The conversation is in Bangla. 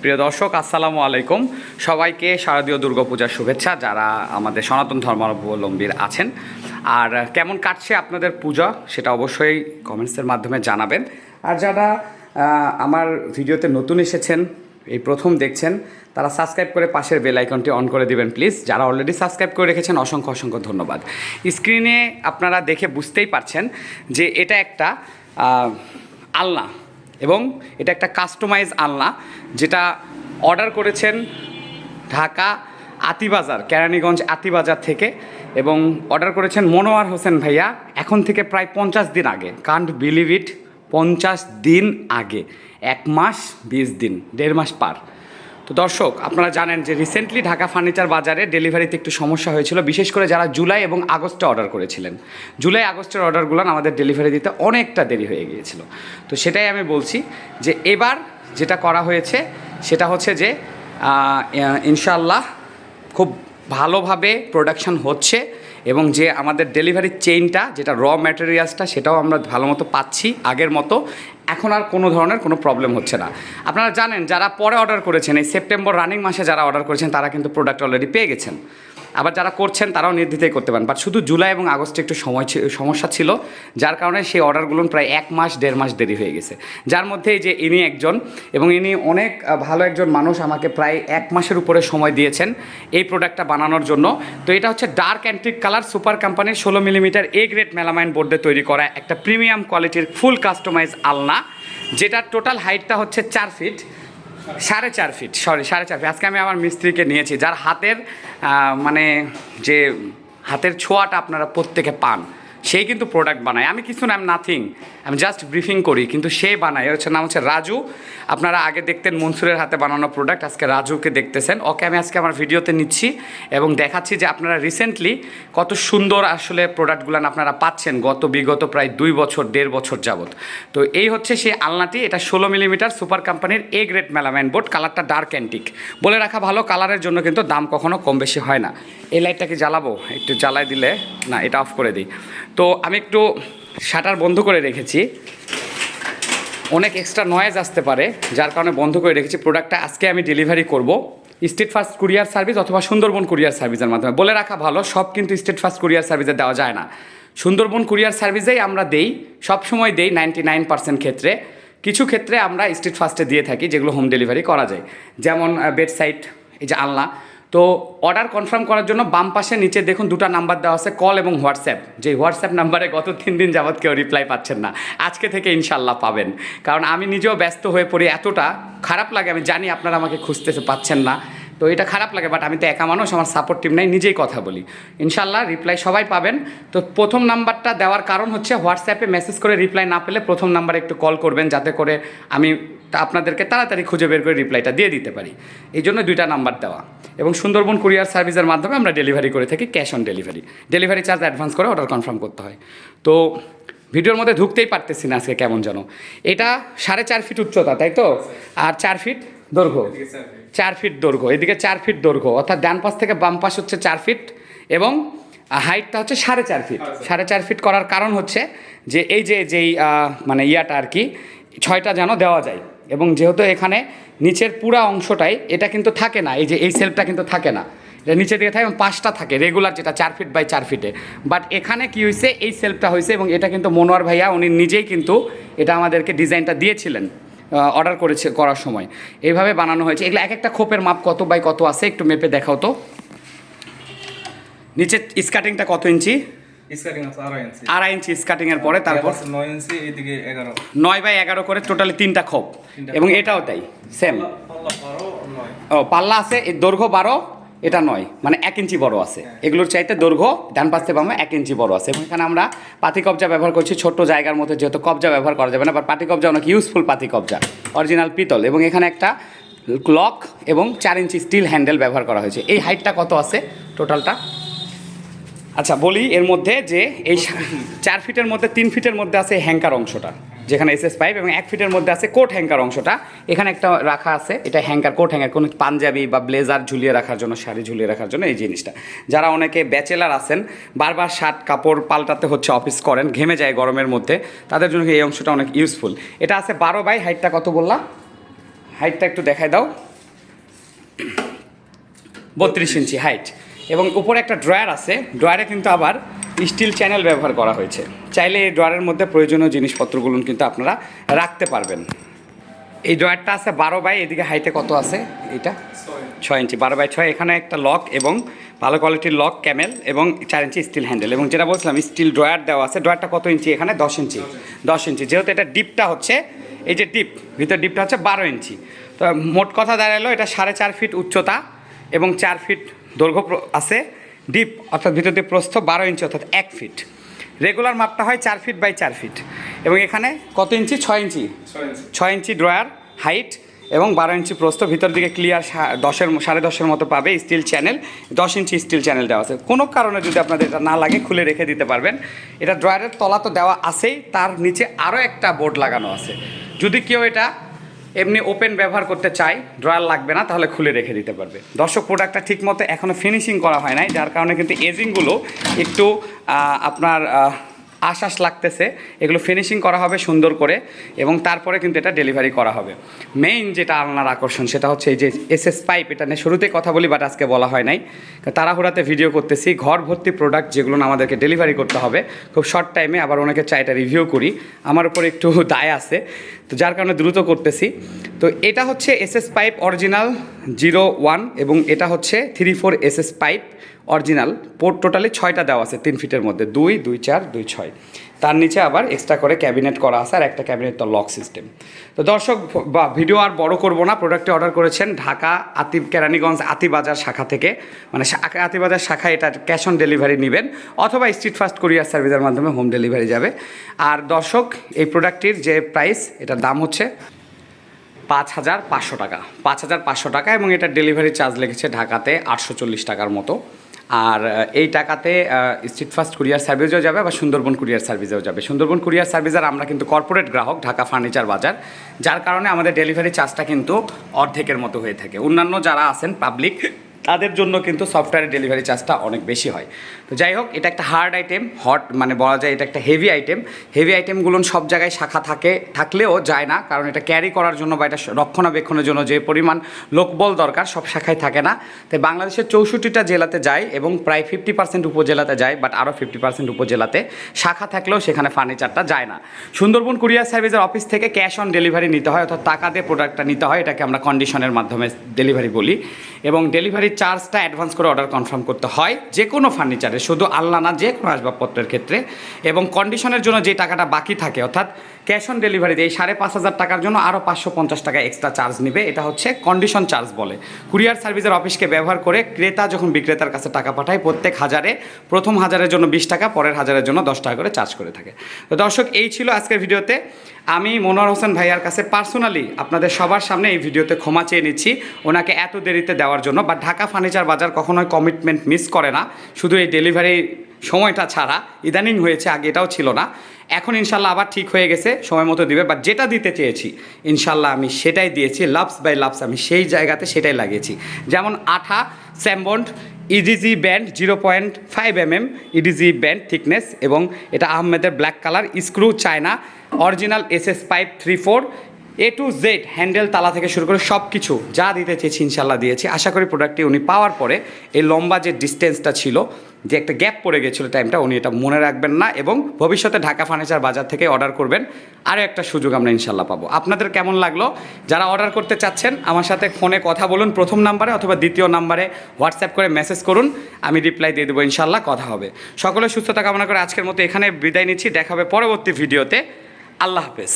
প্রিয় দর্শক, আসসালামু আলাইকুম। সবাইকে শারদীয় দুর্গাপূজার শুভেচ্ছা যারা আমাদের সনাতন ধর্মাবলম্বীর আছেন। আর কেমন কাটছে আপনাদের পূজা সেটা অবশ্যই কমেন্টসের মাধ্যমে জানাবেন। আর যারা আমার ভিডিওতে নতুন এসেছেন, এই প্রথম দেখছেন, তারা সাবস্ক্রাইব করে পাশের বেল আইকনটি অন করে দিবেন, প্লিজ। যারা অলরেডি সাবস্ক্রাইব করে রেখেছেন, অসংখ্য অসংখ্য ধন্যবাদ। স্ক্রিনে আপনারা দেখে বুঝতেই পারছেন যে এটা একটা আলনা। এবং এটা একটা কাস্টমাইজ আলনা, যেটা অর্ডার করেছেন ঢাকা আতিবাজার, কেরানীগঞ্জ আতিবাজার থেকে এবং অর্ডার করেছেন মনোয়ার হোসেন ভাইয়া এখন থেকে প্রায় পঞ্চাশ দিন আগে। কান্ট বিলিভ ইট পঞ্চাশ দিন আগে। এক মাস, বিশ দিন, দেড় মাস পার। তো দর্শক, আপনারা জানেন যে রিসেন্টলি ঢাকা ফার্নিচার বাজারে ডেলিভারিতে একটু সমস্যা হয়েছিল, বিশেষ করে যারা জুলাই এবং আগস্টে অর্ডার করেছিলেন। জুলাই, আগস্টের অর্ডারগুলো আমাদের ডেলিভারি দিতে অনেকটা দেরি হয়ে গিয়েছিল। তো সেটাই আমি বলছি যে এবার যেটা করা হয়েছে, সেটা হচ্ছে যে ইনশাল্লাহ খুব ভালোভাবে প্রোডাকশন হচ্ছে এবং যে আমাদের ডেলিভারি চেইনটা যেটা র ম্যাটেরিয়ালসটা সেটাও আমরা ভালো মতো পাচ্ছি আগের মতো। এখন আর কোনো ধরনের কোনো প্রবলেম হচ্ছে না। আপনারা জানেন, যারা পরে অর্ডার করেছেন, এই সেপ্টেম্বর রানিং মাসে যারা অর্ডার করেছেন, তারা কিন্তু প্রোডাক্ট অলরেডি পেয়ে গেছেন। আবার যারা করছেন তারাও নির্দ্বিধায় করতে পারেন। বাট শুধু জুলাই এবং আগস্টে একটু সময় সমস্যা ছিল, যার কারণে সেই অর্ডারগুলো প্রায় এক মাস, দেড় মাস দেরি হয়ে গেছে। যার মধ্যে যে ইনি একজন এবং ইনি অনেক ভালো একজন মানুষ, আমাকে প্রায় এক মাসের উপরে সময় দিয়েছেন এই প্রোডাক্টটা বানানোর জন্য। তো এটা হচ্ছে ডার্ক অ্যান্ট্রিক কালার সুপার কোম্পানির ষোলো মিলিমিটার এ গ্রেড মেলামাইন বোর্ডে তৈরি করা একটা প্রিমিয়াম কোয়ালিটির ফুল কাস্টমাইজ আলনা, যেটার টোটাল হাইটটা হচ্ছে চার ফিট সাড়ে চার ফিট সরি সাড়ে চার ফিট আজকে আমি আমার মিস্ত্রিকে নিয়েছি, যার হাতের মানে যে হাতের ছোঁয়াটা আপনারা প্রত্যেকে পান। সেই কিন্তু প্রোডাক্ট বানায়। আমি কিছু নাম নাথিং আমি জাস্ট ব্রিফিং করি, কিন্তু সে বানায়। হচ্ছে নাম হচ্ছে রাজু। আপনারা আগে দেখতেন মনসুরের হাতে বানানো প্রোডাক্ট আজকে রাজুকে দেখতেছেন। ওকে আমি আজকে আমার ভিডিওতে নিচ্ছি এবং দেখাচ্ছি যে আপনারা রিসেন্টলি কত সুন্দর আসলে প্রোডাক্টগুলো আপনারা পাচ্ছেন গত, বিগত প্রায় দুই বছর, দেড় বছর যাবত তো এই হচ্ছে সেই আলনাটি, এটা ষোলো মিলিমিটার সুপার কোম্পানির এ গ্রেড মেলামাইন বোর্ড কালারটা ডার্ক অ্যান্টিক বলে রাখা ভালো কালারের জন্য কিন্তু দাম কখনো কম বেশি হয় না। এই লাইটটাকে জ্বালাবো, একটু জ্বালাই দিলে, না, এটা অফ করে দিই। তো আমি একটু শাটার বন্ধ করে রেখেছি। অনেক এক্সট্রা নয়েজ আসতে পারে, যার কারণে বন্ধ করে রেখেছি। প্রোডাক্টটা আজকে আমি ডেলিভারি করব। স্টেট ফার্স্ট কুরিয়ার সার্ভিস অথবা সুন্দরবন কুরিয়ার সার্ভিসের মাধ্যমে। বলে রাখা ভালো, সব কিন্তু স্টেট ফার্স্ট কুরিয়ার সার্ভিসে দেওয়া যায় না। সুন্দরবন কুরিয়ার সার্ভিসেই আমরা দেই, সব সময় দেই নাইনটি নাইন পার্সেন্ট ক্ষেত্রে। কিছু ক্ষেত্রে আমরা স্টেট ফাস্টে দিয়ে থাকি, যেগুলো হোম ডেলিভারি করা যায়। যেমন বেডসাইড এই যে আলনা। তো অর্ডার কনফার্ম করার জন্য বাম পাশে নিচে দেখুন দুটো নাম্বার দেওয়া আছে কল এবং হোয়াটসঅ্যাপ যে হোয়াটসঅ্যাপ নাম্বারে গত তিন দিন যাবৎ কেউ রিপ্লাই পাচ্ছেন না। আজকে থেকে ইনশাল্লাহ পাবেন। কারণ আমি নিজেও ব্যস্ত হয়ে পড়ি, এতটা খারাপ লাগে, আমি জানি আপনারা আমাকে খুঁজতে পাচ্ছেন না। তো এটা খারাপ লাগে বাট আমি তো একা মানুষ, আমার সাপোর্ট টিম নাই, নিজেই কথা বলি। ইনশাল্লাহ রিপ্লাই সবাই পাবেন। তো প্রথম নাম্বারটা দেওয়ার কারণ হচ্ছে হোয়াটসঅ্যাপে মেসেজ করে রিপ্লাই না পেলে প্রথম নাম্বারে একটু কল করবেন, যাতে করে আমি আপনাদেরকে তাড়াতাড়ি খুঁজে বের করে রিপ্লাইটা দিয়ে দিতে পারি। এই জন্য দুইটা নাম্বার দেওয়া। এবং সুন্দরবন কুরিয়ার সার্ভিসের মাধ্যমে আমরা ডেলিভারি করে থাকি cash on delivery delivery charge advance করে অর্ডার কনফার্ম করতে হয়। তো ভিডিওর মধ্যে ঢুকতেই পারতেছি না আজকে কেমন যেন। এটা সাড়ে চার ফিট উচ্চতা, তাই তো? আর চার ফিট দৈর্ঘ্য। চার ফিট দৈর্ঘ্য। এদিকে চার ফিট দৈর্ঘ্য। অর্থাৎ ডান পাশ থেকে বাম পাশ হচ্ছে চার ফিট এবং হাইটটা হচ্ছে সাড়ে চার ফিট সাড়ে চার। ফিট করার কারণ হচ্ছে যে এই যে যেই মানে ইয়াটা আর কি ছয়টা যেন দেওয়া যায়। এবং যেহেতু এখানে নিচের পুরা অংশটাই এটা কিন্তু থাকে না। এই যে এই সেলফটা কিন্তু থাকে না। এটা নিচে দিকে থাকে এবং পাঁচটা থাকে রেগুলার যেটা চার ফিট বাই চার ফিটে বাট এখানে কি হয়েছে এই সেলফটা হয়েছে এবং এটা কিন্তু মনোয়ার ভাইয়া উনি নিজেই কিন্তু এটা আমাদেরকে ডিজাইনটা দিয়েছিলেন। অর্ডার করেছে করার সময়। এইভাবে বানানো হয়েছে। এগুলো এক একটা খোপের মাপ কত বাই কত আছে একটু মেপে দেখাও তো। নিচে স্কাটিংটা কত ইঞ্চি? আড়াই ইঞ্চি। আড়াই এর পরে তারপর? নয় বাই এগারো করে টোটালি তিনটা খোপ। এবং এটাও তাই সেম ও পাল্লা আছে দৈর্ঘ্য বারো এটা নয় মানে এক ইঞ্চি বড় আছে। এগুলোর চাইতে দৈর্ঘ্য ডান পাশ থেকে বামে এক ইঞ্চি বড় আছে। এবং এখানে আমরা পাতি কবজা ব্যবহার করছি ছোট্ট জায়গার মধ্যে যেহেতু কবজা ব্যবহার করা যাবে না বা পাতি কবজা অনেক ইউজফুল পাতি কবজা অরিজিনাল পিতল। এবং এখানে একটা ক্লক এবং চার ইঞ্চি স্টিল হ্যান্ডেল ব্যবহার করা হয়েছে। এই হাইটটা কত আছে টোটালটা আচ্ছা বলি এর মধ্যে যে এই চার ফিটের মধ্যে তিন ফিটের মধ্যে আছে হ্যাঙ্কার অংশটা। যেখানে এসএস পাইপ এবং এক ফিটের মধ্যে আছে কোট হ্যাঙ্কার অংশটা। এখানে একটা রাখা আছে, এটা হ্যাঙ্কার কোট হ্যাঙ্কার কোনো পাঞ্জাবি বা ব্লেজার ঝুলিয়ে রাখার জন্য, শাড়ি ঝুলিয়ে রাখার জন্য এই জিনিসটা। যারা অনেকে ব্যাচেলার আছেন, বারবার শার্ট কাপড় পাল্টাতে হচ্ছে অফিস করেন, ঘেমে যায় গরমের মধ্যে, তাদের জন্য এই অংশটা অনেক ইউজফুল এটা আছে বারো বাই হাইটটা কত বললাম? হাইটটা একটু দেখায় দাও। বত্রিশ ইঞ্চি হাইট এবং উপরে একটা ড্রয়ার আছে ড্রয়ারে কিন্তু আবার স্টিল চ্যানেল ব্যবহার করা হয়েছে। চাইলে এই ড্রয়ারের মধ্যে প্রয়োজনীয় জিনিসপত্রগুলো কিন্তু আপনারা রাখতে পারবেন। এই ড্রয়ারটা আছে বারো বাই, এদিকে হাইটে কত আছে? এটা ছয় ইঞ্চি। বারো বাই ছয়। এখানে একটা লক এবং ভালো কোয়ালিটির লক ক্যামেল এবং চার ইঞ্চি স্টিল হ্যান্ডেল এবং যেটা বলছিলাম স্টিল ড্রয়ার দেওয়া আছে। ড্রয়ারটা কত ইঞ্চি? এখানে দশ ইঞ্চি। দশ ইঞ্চি। যেহেতু এটা ডিপটা হচ্ছে, এই যে ডিপ ভিতর ডিপটা হচ্ছে বারো ইঞ্চি। তো মোট কথা দাঁড়াল, এটা সাড়ে চার ফিট উচ্চতা এবং চার ফিট দৈর্ঘ্য আছে। ডিপ অর্থাৎ ভিতর দিয়ে প্রস্থ বারো ইঞ্চি অর্থাৎ এক ফিট রেগুলার মাপটা হয় চার ফিট বাই চার ফিট এবং এখানে কত ইঞ্চি ছয় ইঞ্চি ছয় ইঞ্চি ড্রয়ার হাইট এবং বারো ইঞ্চি প্রস্থ। ভিতর দিকে ক্লিয়ার দশের সাড়ে দশের মতো পাবে স্টিল চ্যানেল দশ ইঞ্চি স্টিল চ্যানেল দেওয়া আছে। কোনো কারণে যদি আপনাদের এটা না লাগে খুলে রেখে দিতে পারবেন। এটা ড্রয়ারের তলা তো দেওয়া আছেই। তার নিচে আরও একটা বোর্ড লাগানো আছে। যদি কেউ এটা এমনি ওপেন ব্যবহার করতে চাই ড্রয়ার লাগবে না, তাহলে খুলে রেখে দিতে পারবে। দর্শক প্রোডাক্টটা ঠিকমতো এখনও ফিনিশিং করা হয় নাই, যার কারণে কিন্তু এজিংগুলো একটু আপনার আহ, আশ্বাস লাগতেছে। এগুলো ফিনিশিং করা হবে সুন্দর করে এবং তারপরে কিন্তু এটা ডেলিভারি করা হবে। মেইন যেটা আলনার আকর্ষণ সেটা হচ্ছে এই যে এসএস পাইপ এটা নিয়ে শুরুতেই কথা বলি বাট আজকে বলা হয় নাই। তাড়াহুড়াতে ভিডিও করতেছি ঘর ভর্তি প্রোডাক্ট যেগুলো আমাদেরকে ডেলিভারি করতে হবে। খুব শর্ট টাইমে আবার অনেকে চাইটা রিভিউ করি। আমার উপর একটু দায় আছে। তো যার কারণে দ্রুত করতেছি। তো এটা হচ্ছে SS pipe original zero one এবং এটা হচ্ছে three four SS pipe original. Port totally ছয়টা দেওয়া আছে তিন ফিটের মধ্যে, দুই দুই চার, দুই ছয়। তার নিচে আবার এক্সট্রা করে ক্যাবিনেট করা আছে আর একটা ক্যাবিনেট তো লক সিস্টেম তো দর্শক, বা ভিডিও আর বড় করব না প্রোডাক্টটি অর্ডার করেছেন ঢাকা আতিব কেরানীগঞ্জ আতিবাজার শাখা থেকে। মানে আতিবাজার শাখা এটা ক্যাশ অন ডেলিভারি নেবেন অথবা স্ট্রিট ফাস্ট কুরিয়ার সার্ভিসের মাধ্যমে হোম ডেলিভারি যাবে। আর দর্শক, এই প্রোডাক্টটির যে প্রাইস এটার দাম হচ্ছে পাঁচ হাজার পাঁচশো টাকা। পাঁচ হাজার পাঁচশো টাকা এবং এটার ডেলিভারি চার্জ লেগেছে ঢাকাতে আটশো চল্লিশ টাকার মতো। আর এই টাকাতে স্ট্রিট ফাস্ট কুরিয়ার সার্ভিসেও যাবে বা সুন্দরবন কুরিয়ার সার্ভিসেও যাবে। সুন্দরবন কুরিয়ার সার্ভিস আর আমরা কিন্তু কর্পোরেট গ্রাহক, ঢাকা ফার্নিচার বাজার যার কারণে আমাদের ডেলিভারি চার্জটা কিন্তু অর্ধেকের মতো হয়ে থাকে। অন্যান্য যারা আছেন পাবলিক তাদের জন্য কিন্তু সফটওয়্যারের ডেলিভারি চার্জটা অনেক বেশি হয়। তো যাই হোক, এটা একটা হার্ড আইটেম হট মানে বলা যায় এটা একটা হেভি আইটেম হেভি আইটেমগুলো সব জায়গায় শাখা থাকে, থাকলেও যায় না, কারণ এটা ক্যারি করার জন্য বা এটা রক্ষণাবেক্ষণের জন্য যে পরিমাণ লোকবল দরকার সব শাখায় থাকে না। তাই বাংলাদেশের চৌষট্টিটা জেলাতে যায় এবং প্রায় ফিফটি পার্সেন্ট উপজেলাতে যায় বাট আরও ফিফটি পার্সেন্ট উপজেলাতে শাখা থাকলেও সেখানে ফার্নিচারটা যায় না। সুন্দরবন কুরিয়ার সার্ভিসের অফিস থেকে ক্যাশ অন ডেলিভারি নিতে হয়, অর্থাৎ টাকা দিয়ে প্রোডাক্টটা নিতে হয়, এটাকে আমরা কন্ডিশনের মাধ্যমে ডেলিভারি বলি। এবং ডেলিভারি চার্জটা অ্যাডভান্স করে অর্ডার কনফার্ম করতে হয় যে কোনো ফার্নিচারে, শুধু আলনা না, যে কোনো আসবাবপত্রের ক্ষেত্রে। এবং কন্ডিশনের জন্য যে টাকাটা বাকি থাকে, অর্থাৎ ক্যাশ অন ডেলিভারিতে এই সাড়ে পাঁচ হাজার টাকার জন্য আরও পাঁচশো পঞ্চাশ টাকা এক্সট্রা চার্জ নেবে। এটা হচ্ছে কন্ডিশন চার্জ বলে। কুরিয়ার সার্ভিসের অফিসকে ব্যবহার করে ক্রেতা যখন বিক্রেতার কাছে টাকা পাঠায়, প্রত্যেক হাজারে, প্রথম হাজারের জন্য বিশ টাকা, পরের হাজারের জন্য দশ টাকা করে চার্জ করে থাকে। তো দর্শক, এই ছিল আজকের ভিডিওতে। আমি মনোয়ার হোসেন ভাইয়ার কাছে পার্সোনালি আপনাদের সবার সামনে এই ভিডিওতে ক্ষমা চেয়ে নিচ্ছি। ওনাকে এত দেরিতে দেওয়ার জন্য, বা ঢাকা ফার্নিচার বাজার কখনোই কমিটমেন্ট মিস করে না। শুধু এই ডেলিভারি সময়টা ছাড়া। ইদানিং হয়েছে, আগে এটাও ছিল না। এখন ইনশাল্লাহ আবার ঠিক হয়ে গেছে, সময় মতো দিবে। বা যেটা দিতে চেয়েছি, ইনশাল্লাহ আমি সেটাই দিয়েছি লাভস বাই লাভস আমি সেই জায়গাতে সেটাই লাগিয়েছি। যেমন আঠা স্যামবন্ড EDG band zero point five M M EDG band thickness এবং এটা আহমেদের black colour screw China original S S pipe three four A to Z handle তালা থেকে শুরু করে সব কিছু যা দিতে চেয়েছি ইনশাল্লাহ দিয়েছি। আশা করি প্রোডাক্টটি উনি পাওয়ার পরে এই লম্বা যে ডিস্টেন্সটা ছিল যে একটা গ্যাপ পড়ে গেছিল টাইমটা, উনি এটা মনে রাখবেন না এবং ভবিষ্যতে ঢাকা ফার্নিচার বাজার থেকে অর্ডার করবেন। আরও একটা সুযোগ আমরা ইনশাল্লাহ পাবো। আপনাদের কেমন লাগল? যারা অর্ডার করতে চাচ্ছেন, আমার সাথে ফোনে কথা বলুন প্রথম নাম্বারে অথবা দ্বিতীয় নাম্বারে হোয়াটসঅ্যাপ করে মেসেজ করুন, আমি রিপ্লাই দিয়ে দেবো ইনশাল্লাহ, কথা হবে। সকলে সুস্থতা কামনা করে আজকের মতো এখানে বিদায় নিচ্ছি, দেখা হবে পরবর্তী ভিডিওতে। আল্লাহ হাফেজ।